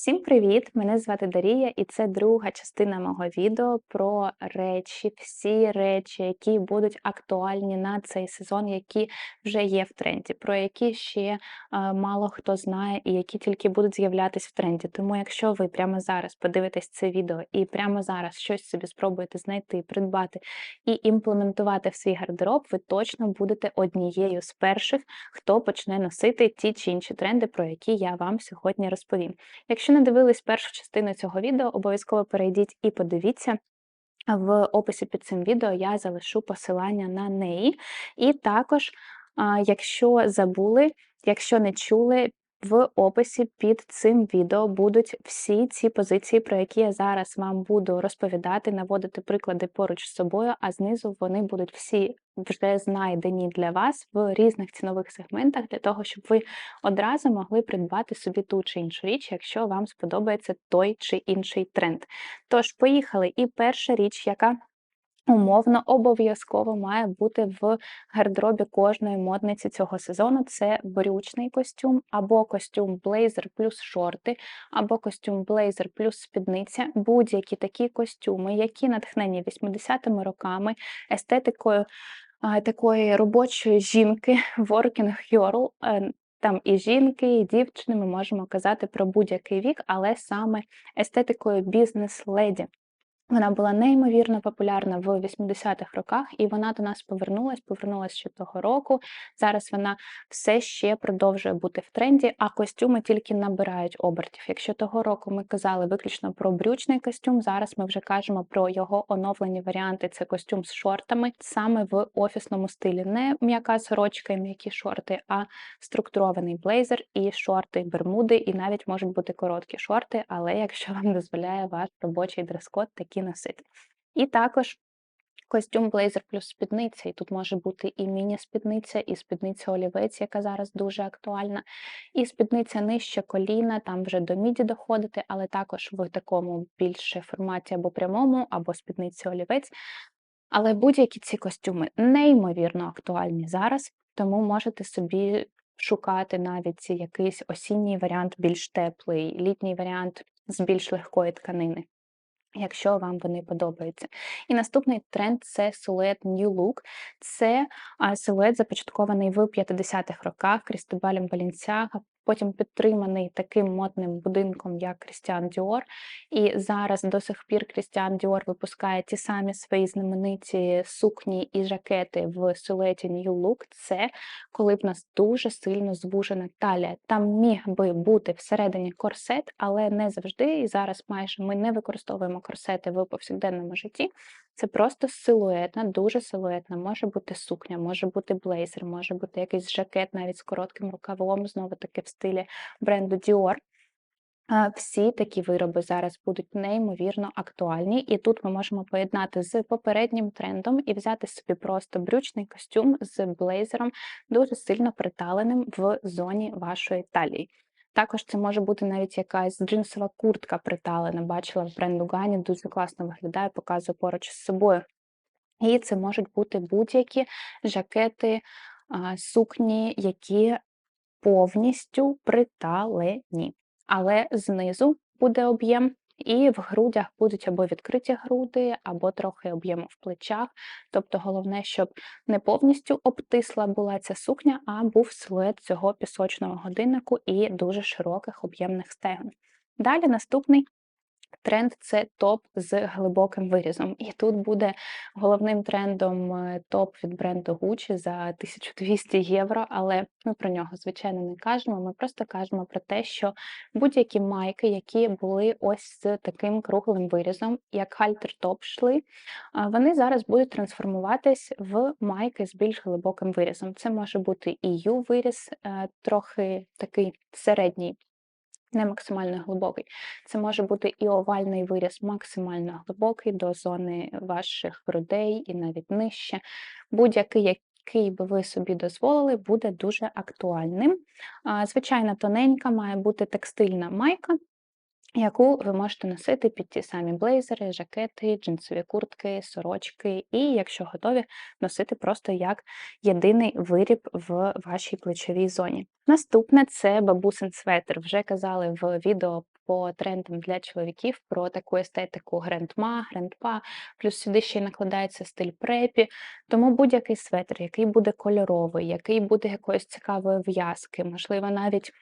Всім привіт! Мене звати Дарія, і це друга частина мого відео про речі, всі речі, які будуть актуальні на цей сезон, які вже є в тренді, про які ще е, мало хто знає і які тільки будуть з'являтися в тренді. Тому, якщо ви прямо зараз подивитесь це відео і прямо зараз щось собі спробуєте знайти, придбати і імплементувати в свій гардероб, ви точно будете однією з перших, хто почне носити ті чи інші тренди, про які я вам сьогодні розповім. Якщо не дивились першу частину цього відео, обов'язково перейдіть і подивіться. В описі під цим відео я залишу посилання на неї. І також, якщо забули, якщо не чули, в описі під цим відео будуть всі ці позиції, про які я зараз вам буду розповідати, наводити приклади поруч з собою, а знизу вони будуть всі вже знайдені для вас в різних цінових сегментах, для того, щоб ви одразу могли придбати собі ту чи іншу річ, якщо вам сподобається той чи інший тренд. Тож, поїхали. І перша річ, яка Умовно, обов'язково має бути в гардеробі кожної модниці цього сезону. Це брючний костюм, або костюм блейзер плюс шорти, або костюм блейзер плюс спідниця. Будь-які такі костюми, які натхнені 80-ми роками, естетикою такої робочої жінки, working girl, е, там і жінки, і дівчини ми можемо казати про будь-який вік, але саме естетикою бізнес-леді. Вона була неймовірно популярна в 80-х роках, і вона до нас повернулась, повернулась ще того року. Зараз вона все ще продовжує бути в тренді, а костюми тільки набирають обертів. Якщо того року ми казали виключно про брючний костюм, зараз ми вже кажемо про його оновлені варіанти. Це костюм з шортами, саме в офісному стилі. Не м'яка сорочка і м'які шорти, а структурований блейзер і шорти, бермуди, і навіть можуть бути короткі шорти, але якщо вам дозволяє ваш робочий дрес-код, такі носити. І також костюм блейзер плюс спідниця. І тут може бути і міні-спідниця, і спідниця олівець, яка зараз дуже актуальна, і спідниця нижче коліна, там вже до міді доходити, але також в такому більше форматі або прямому, або спідниці олівець. Але будь-які ці костюми неймовірно актуальні зараз, тому можете собі шукати навіть якийсь осінній варіант більш теплий, літній варіант з більш легкої тканини якщо вам вони подобаються. І наступний тренд це силует New Look. Це силует започаткований в 50-х роках Крістобалем Балінсяга, потім підтриманий таким модним будинком, як Крістіан Діор. І зараз до сих пір Крістіан Діор випускає ті самі свої знамениті сукні і жакети в силуеті New Look. Це коли в нас дуже сильно звужена талія. Там міг би бути всередині корсет, але не завжди. І зараз майже ми не використовуємо корсети в повсякденному житті. Це просто силуетна, дуже силуетна. Може бути сукня, може бути блейзер, може бути якийсь жакет навіть з коротким рукавом, знову таки в стилі бренду Dior. Всі такі вироби зараз будуть неймовірно актуальні, і тут ми можемо поєднати з попереднім трендом і взяти собі просто брючний костюм з блейзером, дуже сильно приталеним в зоні вашої талії. Також це може бути навіть якась джинсова куртка приталена. Бачила в бренду Гані, дуже класно виглядає, показую поруч з собою. І це можуть бути будь-які жакети, сукні, які повністю приталені. Але знизу буде об'єм, і в грудях будуть або відкриті груди, або трохи об'єму в плечах. Тобто головне, щоб не повністю обтисла була ця сукня, а був силует цього пісочного годиннику і дуже широких об'ємних стегон. Далі наступний Тренд це топ з глибоким вирізом. І тут буде головним трендом е, топ від бренду Gucci за 1200 євро. Але ми про нього, звичайно, не кажемо. Ми просто кажемо про те, що будь-які майки, які були ось з таким круглим вирізом, як хальтер топ йшли, вони зараз будуть трансформуватись в майки з більш глибоким вирізом. Це може бути і Ю-виріз, е, трохи такий середній не максимально глибокий. Це може бути і овальний виріз, максимально глибокий до зони ваших грудей і навіть нижче. Будь-який, який би ви собі дозволили, буде дуже актуальним. Звичайно, тоненька має бути текстильна майка, яку ви можете носити під ті самі блейзери, жакети, джинсові куртки, сорочки, і, якщо готові, носити просто як єдиний виріб в вашій плечовій зоні. Наступне це бабусин светр. Вже казали в відео по трендам для чоловіків про таку естетику грандма, грандпа, плюс сюди ще й накладається стиль препі. Тому будь-який светр, який буде кольоровий, який буде якоїсь цікавої в'язки, можливо, навіть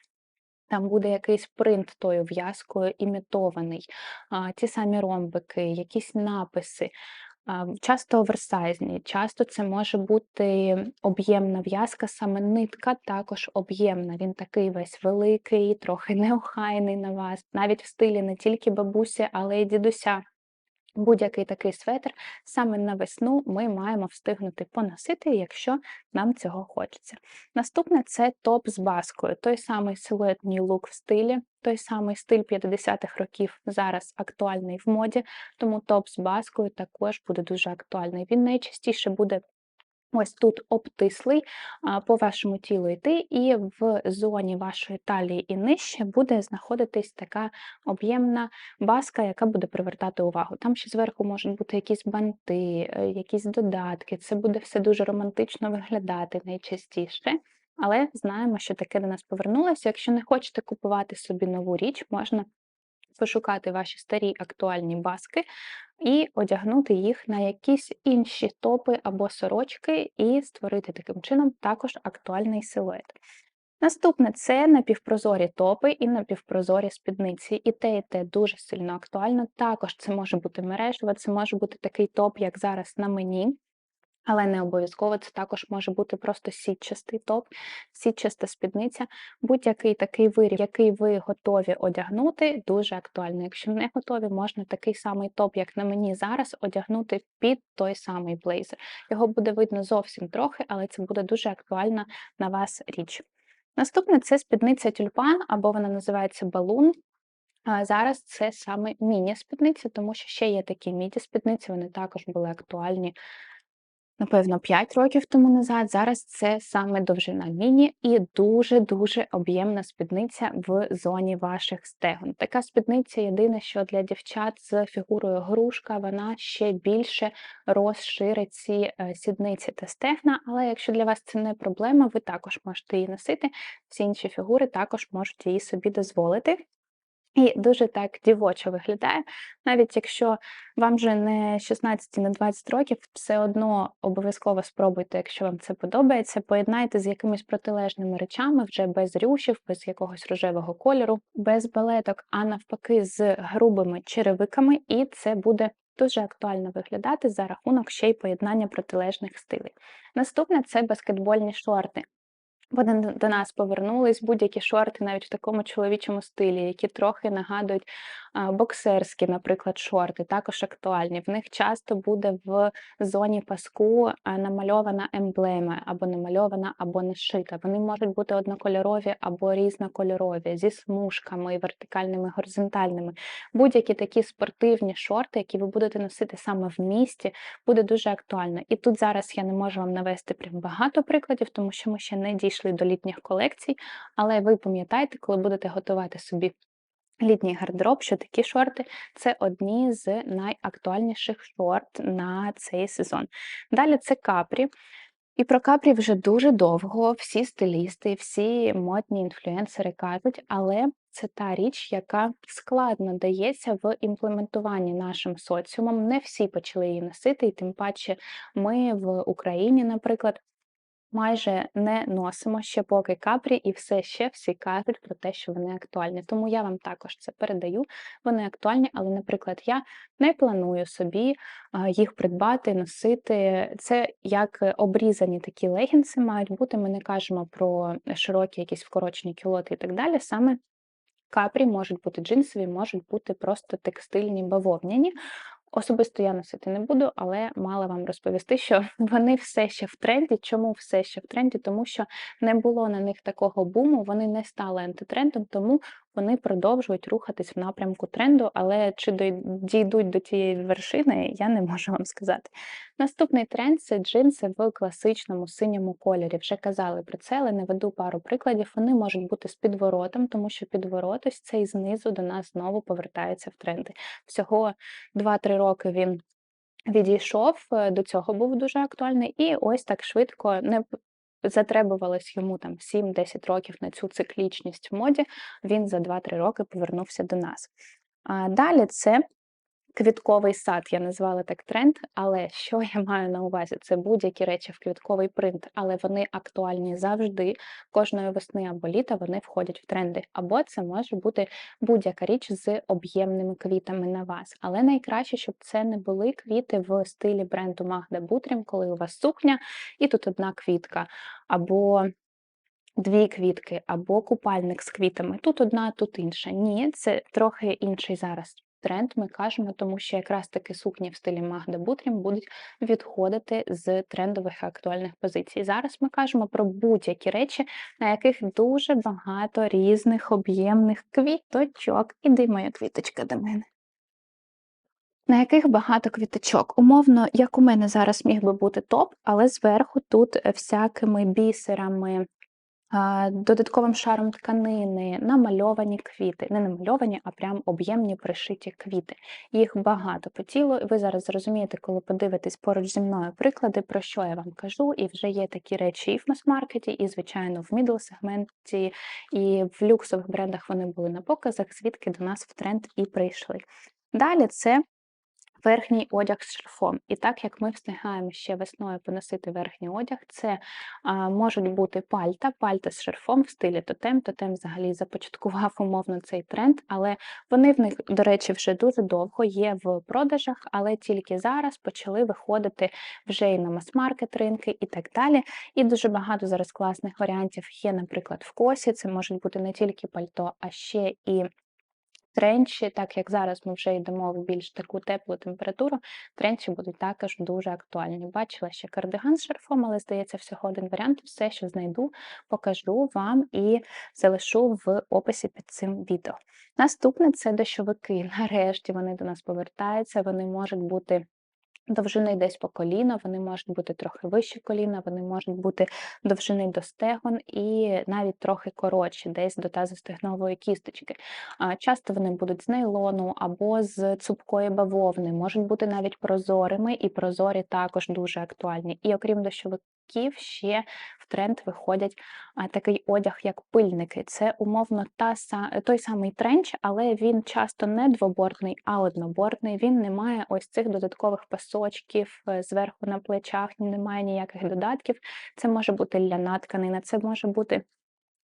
там буде якийсь принт тою в'язкою імітований, ті самі ромбики, якісь написи. Часто оверсайзні, часто це може бути об'ємна в'язка, саме нитка також об'ємна. Він такий весь великий, трохи неохайний на вас, навіть в стилі не тільки бабусі, але й дідуся. Будь-який такий светр саме на весну ми маємо встигнути поносити, якщо нам цього хочеться. Наступне це топ з баскою, той самий силуетний лук в стилі, той самий стиль 50-х років зараз актуальний в моді, тому топ з баскою також буде дуже актуальний. Він найчастіше буде ось тут обтислий по вашому тілу йти, і в зоні вашої талії і нижче буде знаходитись така об'ємна баска, яка буде привертати увагу. Там ще зверху можуть бути якісь банти, е, якісь додатки. Це буде все дуже романтично виглядати найчастіше. Але знаємо, що таке до нас повернулося. Якщо не хочете купувати собі нову річ, можна пошукати ваші старі актуальні баски і одягнути їх на якісь інші топи або сорочки, і створити таким чином також актуальний силует. Наступне це напівпрозорі топи і напівпрозорі спідниці. І те, і те дуже сильно актуально. Також це може бути мережево, це може бути такий топ, як зараз на мені. Але не обов'язково це також може бути просто сітчастий топ, сітчаста спідниця, будь-який такий виріб, який ви готові одягнути, дуже актуально. Якщо не готові, можна такий самий топ, як на мені зараз, одягнути під той самий блейзер. Його буде видно зовсім трохи, але це буде дуже актуальна на вас річ. Наступне це спідниця тюльпан, або вона називається балун. Зараз це саме міні-спідниця, тому що ще є такі міді-спідниці, вони також були актуальні Напевно, 5 років тому назад. Зараз це саме довжина міні і дуже-дуже об'ємна спідниця в зоні ваших стегон. Така спідниця єдине, що для дівчат з фігурою грушка, вона ще більше розширить ці е, сідниці та стегна, але якщо для вас це не проблема, ви також можете її носити. Всі інші фігури також можуть її собі дозволити. І дуже так дівочо виглядає. Навіть якщо вам вже не 16, не 20 років, все одно обов'язково спробуйте, якщо вам це подобається, поєднайте з якимись протилежними речами, вже без рюшів, без якогось рожевого кольору, без балеток, а навпаки, з грубими черевиками, і це буде дуже актуально виглядати за рахунок ще й поєднання протилежних стилей. Наступне це баскетбольні шорти. Вони до нас повернулись будь-які шорти, навіть в такому чоловічому стилі, які трохи нагадують боксерські, наприклад, шорти, також актуальні. В них часто буде в зоні паску намальована емблема, або намальована, або нашита. Вони можуть бути однокольорові або різнокольорові, зі смужками, вертикальними, горизонтальними. Будь-які такі спортивні шорти, які ви будете носити саме в місті, буде дуже актуально. І тут зараз я не можу вам навести прям багато прикладів, тому що ми ще не дійшли до літніх колекцій, але ви пам'ятаєте, коли будете готувати собі Літній гардероб, що такі шорти це одні з найактуальніших шорт на цей сезон. Далі це капрі. І про капрі вже дуже довго всі стилісти, всі модні інфлюенсери кажуть, але це та річ, яка складно дається в імплементуванні нашим соціумом. Не всі почали її носити, і тим паче ми в Україні, наприклад, Майже не носимо ще поки капрі, і все ще всі кажуть про те, що вони актуальні. Тому я вам також це передаю. Вони актуальні, але, наприклад, я не планую собі їх придбати, носити. Це як обрізані такі легінси мають бути. Ми не кажемо про широкі якісь вкорочені кілоти і так далі. Саме капрі можуть бути джинсові, можуть бути просто текстильні бавовняні. Особисто я носити не буду, але мала вам розповісти, що вони все ще в тренді. Чому все ще в тренді? Тому що не було на них такого буму, вони не стали антитрендом, тому вони продовжують рухатись в напрямку тренду, але чи дійдуть до тієї вершини, я не можу вам сказати. Наступний тренд це джинси в класичному синьому кольорі. Вже казали про це, але наведу пару прикладів. Вони можуть бути з підворотом, тому що підворот ось цей знизу до нас знову повертається в тренди. Всього 2-3 роки він. Відійшов, е, до цього був дуже актуальний, і ось так швидко, не затребувалось йому там 7-10 років на цю циклічність в моді, він за 2-3 роки повернувся до нас. А далі це Квітковий сад, я назвала так тренд, але що я маю на увазі? Це будь-які речі в квітковий принт, але вони актуальні завжди. Кожної весни або літа вони входять в тренди. Або це може бути будь-яка річ з об'ємними квітами на вас. Але найкраще, щоб це не були квіти в стилі бренду Magda Butrym, коли у вас сукня і тут одна квітка. або Дві квітки або купальник з квітами. Тут одна, тут інша. Ні, це трохи інший зараз тренд ми кажемо, тому що якраз таки сукні в стилі Магда Бутрім будуть відходити з трендових актуальних позицій. Зараз ми кажемо про будь-які речі, на яких дуже багато різних об'ємних квіточок. Іди, моя квіточка до мене. На яких багато квіточок. Умовно, як у мене зараз міг би бути топ, але зверху тут всякими бісерами, Додатковим шаром тканини намальовані квіти, не намальовані, а прям об'ємні пришиті квіти. Їх багато по тілу. Ви зараз зрозумієте, коли подивитесь поруч зі мною приклади, про що я вам кажу, і вже є такі речі і в мас-маркеті, і, звичайно, в мідл-сегменті, і в люксових брендах вони були на показах, звідки до нас в тренд і прийшли. Далі це верхній одяг з шарфом. І так як ми встигаємо ще весною поносити верхній одяг, це а, можуть бути пальта, пальта з шарфом в стилі тотем. Тотем взагалі започаткував умовно цей тренд, але вони в них, до речі, вже дуже довго є в продажах, але тільки зараз почали виходити вже і на мас-маркет ринки і так далі. І дуже багато зараз класних варіантів є, наприклад, в косі. Це можуть бути не тільки пальто, а ще і Тренчі, так як зараз ми вже йдемо в більш таку теплу температуру, тренчі будуть також дуже актуальні. Бачила ще кардиган з шарфом, але здається, всього один варіант. Все, що знайду, покажу вам і залишу в описі під цим відео. Наступне це дощовики. Нарешті вони до нас повертаються, вони можуть бути Довжини десь по коліна, вони можуть бути трохи вище коліна, вони можуть бути довжини до стегон і навіть трохи коротші, десь до тазостегнової кісточки. Часто вони будуть з нейлону або з цупкої бавовни, можуть бути навіть прозорими, і прозорі також дуже актуальні. І окрім дощовиків, ще тренд виходять а, такий одяг, як пильники. Це умовно та той самий тренч, але він часто не двобортний, а однобортний. Він не має ось цих додаткових пасочків е, зверху на плечах, немає ніяких додатків. Це може бути ляна тканина, це може бути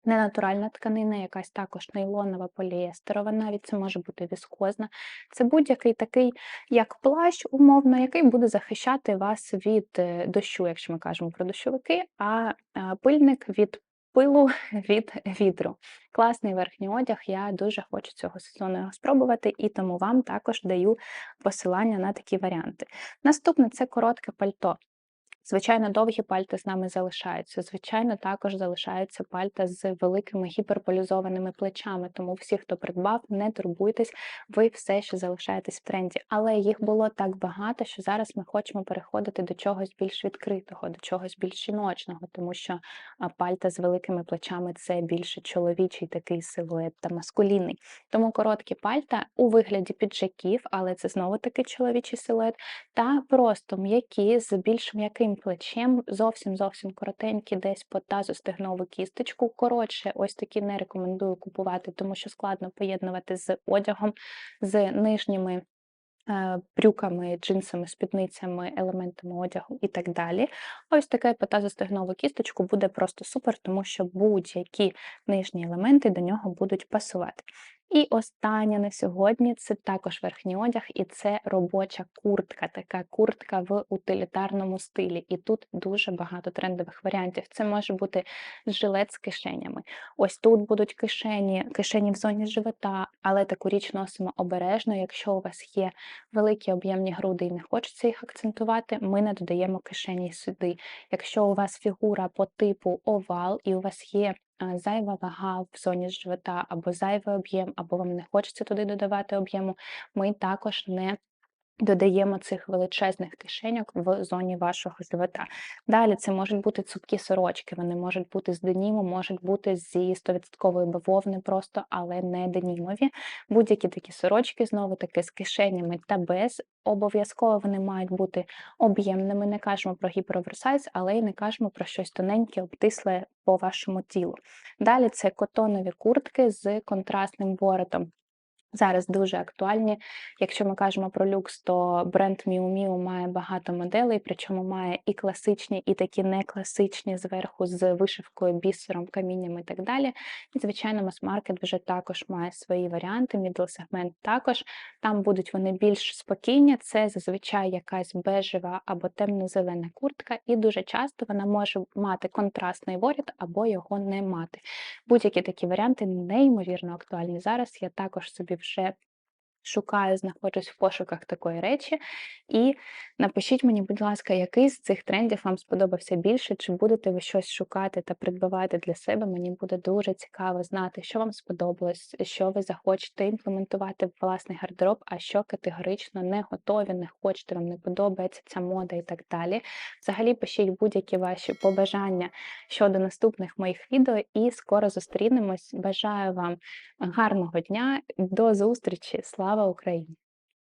Ненатуральна тканина, якась також нейлонова, поліестерова, навіть це може бути віскозна. Це будь-який такий, як плащ, умовно, який буде захищати вас від е, дощу, якщо ми кажемо про дощовики, а пильник від пилу від вітру. Класний верхній одяг, я дуже хочу цього сезону його спробувати, і тому вам також даю посилання на такі варіанти. Наступне це коротке пальто. Звичайно, довгі пальта з нами залишаються. Звичайно, також залишаються пальта з великими гіперполізованими плечами. Тому всі, хто придбав, не турбуйтесь, ви все ще залишаєтесь в тренді. Але їх було так багато, що зараз ми хочемо переходити до чогось більш відкритого, до чогось більш жіночного, тому що пальта з великими плечами це більше чоловічий такий силует та маскулінний. Тому короткі пальта у вигляді піджаків, але це знову таки чоловічий силует, та просто м'які з більш м'яким одним плечем, зовсім зовсім коротенькі, десь по тазу стегнову кісточку. Коротше, ось такі не рекомендую купувати, тому що складно поєднувати з одягом, з нижніми. Е, брюками, джинсами, спідницями, елементами одягу і так далі. Ось таке тазостегнову кісточку буде просто супер, тому що будь-які нижні елементи до нього будуть пасувати. І останнє на сьогодні це також верхній одяг, і це робоча куртка, така куртка в утилітарному стилі. І тут дуже багато трендових варіантів. Це може бути жилет з кишенями. Ось тут будуть кишені, кишені в зоні живота, але таку річ носимо обережно. Якщо у вас є великі об'ємні груди і не хочеться їх акцентувати, ми не додаємо кишені сюди. Якщо у вас фігура по типу овал і у вас є зайва вага в зоні живота, або зайвий об'єм, або вам не хочеться туди додавати об'єму, ми також не додаємо цих величезних кишеньок в зоні вашого живота. Далі це можуть бути цупкі сорочки, вони можуть бути з деніму, можуть бути зі 100% бавовни просто, але не денімові. Будь-які такі сорочки, знову таки з кишенями та без. Обов'язково вони мають бути об'ємними. Не кажемо про гіпероверсайз, але й не кажемо про щось тоненьке, обтисле по вашому тілу. Далі це котонові куртки з контрастним воротом. Зараз дуже актуальні. Якщо ми кажемо про люкс, то бренд Miu Miu має багато моделей, причому має і класичні, і такі не класичні зверху з вишивкою, бісером, камінням і так далі. І, звичайно, мас-маркет вже також має свої варіанти, мідл сегмент також. Там будуть вони більш спокійні. Це зазвичай якась бежева або темно-зелена куртка, і дуже часто вона може мати контрастний воріт або його не мати. Будь-які такі варіанти неймовірно актуальні зараз. Я також собі вже шукаю, знаходжусь в пошуках такої речі. І напишіть мені, будь ласка, який з цих трендів вам сподобався більше, чи будете ви щось шукати та придбавати для себе. Мені буде дуже цікаво знати, що вам сподобалось, що ви захочете імплементувати в власний гардероб, а що категорично не готові, не хочете, вам не подобається ця мода і так далі. Взагалі пишіть будь-які ваші побажання щодо наступних моїх відео, і скоро зустрінемось. Бажаю вам гарного дня, до зустрічі! Слава Україні!